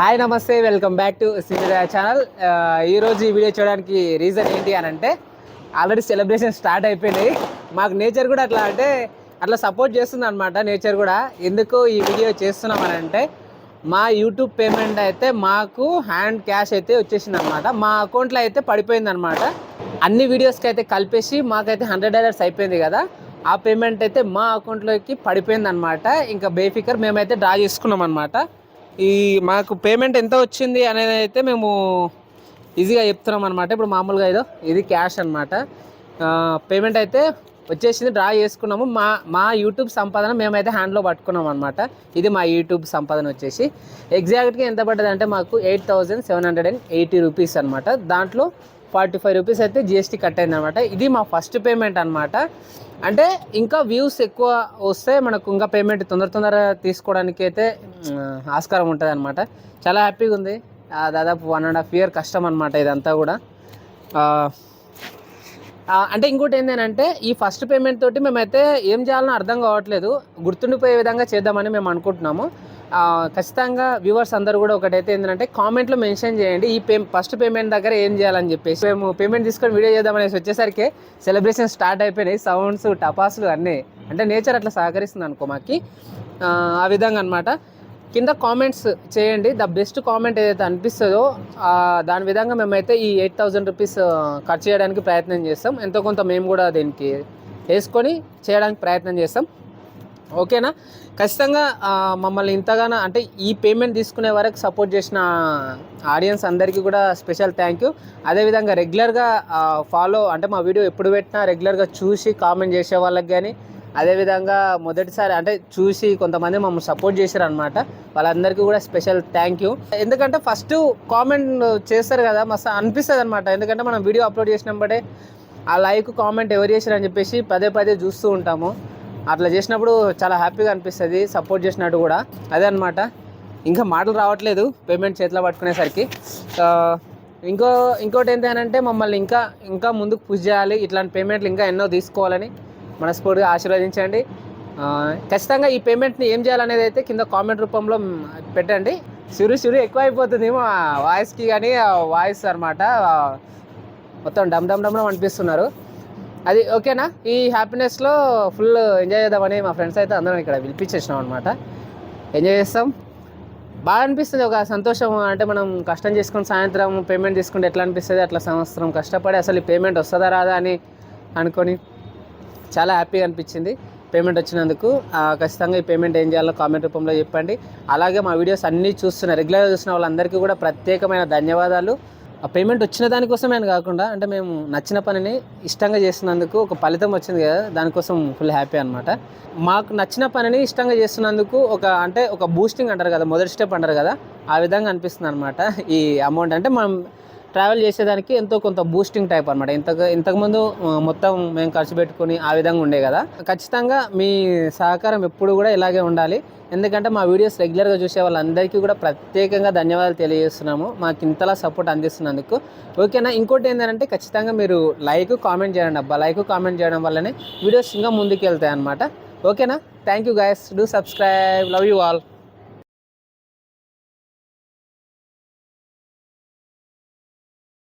Hi నమస్తే welcome back to Singara channel. ఈరోజు ఈ వీడియో చూడడానికి రీజన్ ఏంటి అని అంటే ఆల్రెడీ సెలబ్రేషన్ స్టార్ట్ అయిపోయినాయి మాకు నేచర్ కూడా అట్లా అంటే అట్లా సపోర్ట్ చేస్తుంది అనమాట నేచర్ కూడా. ఎందుకు ఈ వీడియో చేస్తున్నాం అని అంటే మా యూట్యూబ్ పేమెంట్ అయితే మాకు హ్యాండ్ క్యాష్ అయితే వచ్చేసింది అనమాట మా అకౌంట్లో అయితే పడిపోయింది అనమాట అన్ని వీడియోస్కి అయితే కలిపేసి మాకైతే హండ్రెడ్ డాలర్స్ అయిపోయింది కదా. ఆ పేమెంట్ అయితే మా అకౌంట్లోకి పడిపోయింది అనమాట ఇంకా బేఫికర్ మేమైతే డ్రా చేసుకున్నాం అనమాట ఈ మాకు పేమెంట్ ఎంత వచ్చింది అనేది అయితే మేము ఈజీగా చెప్తున్నాం అనమాట ఇప్పుడు మామూలుగా ఏదో ఇది క్యాష్ అనమాట పేమెంట్ అయితే వచ్చేసింది డ్రా చేసుకున్నాము. మా మా యూట్యూబ్ సంపాదన మేమైతే హ్యాండ్లో పట్టుకున్నాం అనమాట ఇది మా యూట్యూబ్ సంపాదన వచ్చేసి. ఎగ్జాక్ట్గా ఎంత పడ్డది అంటే మాకు eight thousand seven hundred and eighty rupees అనమాట దాంట్లో ఫార్టీ ఫైవ్ రూపీస్ అయితే జిఎస్టీ కట్ అయింది అనమాట ఇది మా ఫస్ట్ పేమెంట్ అనమాట అంటే ఇంకా వ్యూస్ ఎక్కువ వస్తే మనకు ఇంకా పేమెంట్ తొందర తొందర తీసుకోవడానికి అయితే ఆస్కారం ఉంటుంది అనమాట చాలా హ్యాపీగా ఉంది. దాదాపు వన్ అండ్ హాఫ్ ఇయర్ కష్టం అనమాట ఇదంతా కూడా. అంటే ఇంకోటి ఏంటంటే ఈ ఫస్ట్ పేమెంట్ తోటి మేమైతే ఏం చేయాలని అర్థం కావట్లేదు. గుర్తుండిపోయే విధంగా చేద్దామని మేము అనుకుంటున్నాము. ఖచ్చితంగా వ్యూవర్స్ అందరూ కూడా ఒకటైతే ఏంటంటే కామెంట్లో మెన్షన్ చేయండి. ఈ పే ఫస్ట్ పేమెంట్ దగ్గర ఏం చేయాలని చెప్పేసి. మేము పేమెంట్ తీసుకొని వీడియో చేద్దామనేసి వచ్చేసరికి సెలబ్రేషన్ స్టార్ట్ అయిపోయినాయి. సౌండ్స్ టపాసులు అన్నీ. అంటే నేచర్ అట్లా సహకరిస్తుంది అనుకో మాకి. ఆ, విధంగా అనమాట కింద కామెంట్స్ చేయండి. ద బెస్ట్ కామెంట్ ఏదైతే అనిపిస్తుందో దాని విధంగా మేమైతే ఈ ఎయిట్ థౌజండ్ రూపీస్ ఖర్చు చేయడానికి ప్రయత్నం చేస్తాం. ఎంతో కొంత మేము కూడా దీనికి వేసుకొని చేయడానికి ప్రయత్నం చేస్తాం. ఓకేనా? ఖచ్చితంగా మమ్మల్ని ఇంతగానో అంటే ఈ పేమెంట్ తీసుకునే వరకు సపోర్ట్ చేసిన ఆడియన్స్ అందరికీ కూడా స్పెషల్ థ్యాంక్ యూ. అదేవిధంగా రెగ్యులర్గా ఫాలో అంటే మా వీడియో ఎప్పుడు పెట్టినా రెగ్యులర్గా చూసి కామెంట్ చేసే వాళ్ళకి కానీ అదేవిధంగా మొదటిసారి అంటే చూసి కొంతమంది మమ్మల్ని సపోర్ట్ చేశారు అనమాట వాళ్ళందరికీ కూడా స్పెషల్ థ్యాంక్ యూ. ఎందుకంటే ఫస్ట్ కామెంట్ చేస్తారు కదా మస్తు అనిపిస్తుంది అనమాట ఎందుకంటే మనం వీడియో అప్లోడ్ చేసినప్పుడే ఆ లైక్ కామెంట్ ఎవరు చేశారని చెప్పేసి పదే పదే చూస్తూ ఉంటాము. అట్లా చేసినప్పుడు చాలా హ్యాపీగా అనిపిస్తుంది సపోర్ట్ చేసినట్టు కూడా. అదే అనమాట ఇంకా మాటలు రావట్లేదు పేమెంట్ చేతిలో పట్టుకునేసరికి. ఇంకో ఇంకోటి ఏంటి అని అంటే మమ్మల్ని ఇంకా ఇంకా ముందుకు పుష్ చేయాలి ఇట్లాంటి పేమెంట్లు ఇంకా ఎన్నో తీసుకోవాలని మనస్ఫూర్తిగా ఆశీర్వదించండి. ఖచ్చితంగా ఈ పేమెంట్ని ఏం చేయాలనేది అయితే కింద కామెంట్ రూపంలో పెట్టండి. సిరు సిరు ఎక్కువ అయిపోతుంది వాయిస్కి కానీ వాయిస్ అనమాట మొత్తం డమ్ డమ్ డమ్ అనిపిస్తున్నారు. అది ఓకేనా? ఈ హ్యాపీనెస్లో ఫుల్ ఎంజాయ్ చేద్దామని మా ఫ్రెండ్స్ అయితే అందరం ఇక్కడ పిలిపించేసినాం అనమాట ఎంజాయ్ చేస్తాం. బాగా అనిపిస్తుంది ఒక సంతోషం. అంటే మనం కష్టం చేసుకుని సాయంత్రం పేమెంట్ తీసుకుంటే ఎట్లా అనిపిస్తుంది? అట్లా సంవత్సరం కష్టపడి అసలు ఈ పేమెంట్ వస్తుందా రాదా అని అనుకొని చాలా హ్యాపీగా అనిపించింది పేమెంట్ వచ్చినందుకు. ఖచ్చితంగా ఈ పేమెంట్ ఏం చేయాలో కామెంట్ రూపంలో చెప్పండి. అలాగే మా వీడియోస్ అన్నీ చూస్తున్న రెగ్యులర్గా చూసిన వాళ్ళందరికీ కూడా ప్రత్యేకమైన ధన్యవాదాలు. ఆ పేమెంట్ వచ్చిన దానికోసమే అని కాకుండా అంటే మేము నచ్చిన పనిని ఇష్టంగా చేసినందుకు ఒక ఫలితం వచ్చింది కదా దానికోసం ఫుల్ హ్యాపీ అనమాట మాకు నచ్చిన పనిని ఇష్టంగా చేస్తున్నందుకు ఒక అంటే ఒక బూస్టింగ్ అంటారు కదా మొదటి స్టెప్ అంటారు కదా ఆ విధంగా అనిపిస్తుంది అనమాట ఈ అమౌంట్ అంటే మనం ట్రావెల్ చేసేదానికి ఎంతో కొంత బూస్టింగ్ టైప్ అనమాట ఇంతకు ఇంతకుముందు మొత్తం మేము ఖర్చు పెట్టుకుని ఆ విధంగా ఉండే కదా. ఖచ్చితంగా మీ సహకారం ఎప్పుడు కూడా ఇలాగే ఉండాలి. ఎందుకంటే మా వీడియోస్ రెగ్యులర్గా చూసే వాళ్ళందరికీ కూడా ప్రత్యేకంగా ధన్యవాదాలు తెలియజేస్తున్నాము. మాకు ఇంతలా సపోర్ట్ అందిస్తున్నందుకు. ఓకేనా ఇంకోటి ఏంటంటే ఖచ్చితంగా మీరు లైక్ కామెంట్ చేయండి అబ్బా. లైక్ కామెంట్ చేయడం వల్లనే వీడియోస్ ఇంకా ముందుకు వెళ్తాయి అనమాట ఓకేనా thank you guys do subscribe love you all